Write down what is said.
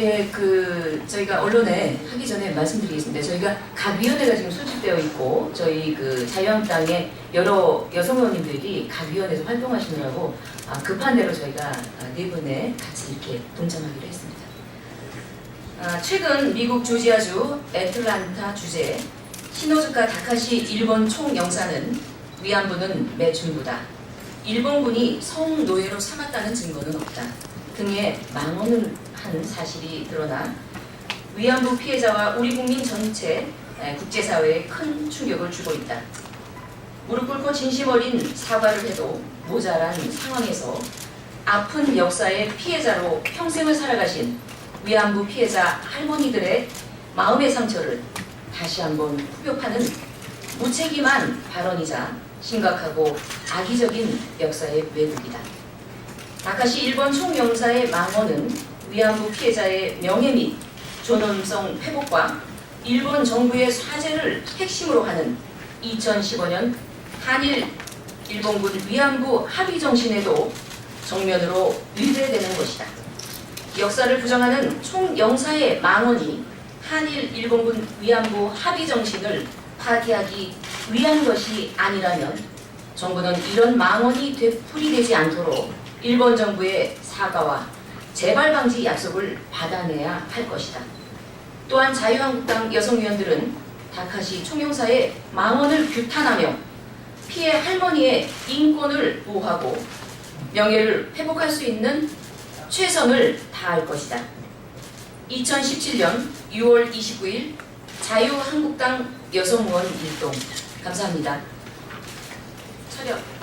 예, 그 저희가 언론에 하기 전에 말씀드리겠습니다. 저희가 각 위원회가 지금 소집되어 있고 저희 그 자유한국당의 여러 여성 의원님들이 각 위원회에서 활동하시느라고 아, 급한 대로 저희가 아, 네 분에 같이 이렇게 동참하기로 했습니다. 아, 최근 미국 조지아주 애틀란타 주재 시노즈카 다카시 일본 총영사는 위안부는 매춘부다. 일본군이 성노예로 삼았다는 증거는 없다. 등의 망언을 한 사실이 드러나 위안부 피해자와 우리 국민 전체 에, 국제사회에 큰 충격을 주고 있다. 무릎 꿇고 진심 어린 사과를 해도 모자란 상황에서 아픈 역사의 피해자로 평생을 살아가신 위안부 피해자 할머니들의 마음의 상처를 다시 한번 후벼파는 무책임한 발언이자 심각하고 악의적인 역사의 왜곡이다. 다카시 일본 총영사의 망언은 위안부 피해자의 명예 및 존엄성 회복과 일본 정부의 사죄를 핵심으로 하는 2015년 한일 일본군 위안부 합의 정신에도 정면으로 위배되는 것이다. 역사를 부정하는 총영사의 망언이 한일 일본군 위안부 합의 정신을 파기하기 위한 것이 아니라면 정부는 이런 망언이 되풀이되지 않도록 일본 정부의 사과와 재발 방지 약속을 받아내야 할 것이다. 또한 자유한국당 여성위원들은 다카시 총영사의 망언을 규탄하며 피해 할머니의 인권을 보호하고 명예를 회복할 수 있는 최선을 다할 것이다. 2017년 6월 29일 자유한국당 여성의원 일동 감사합니다. 차렷.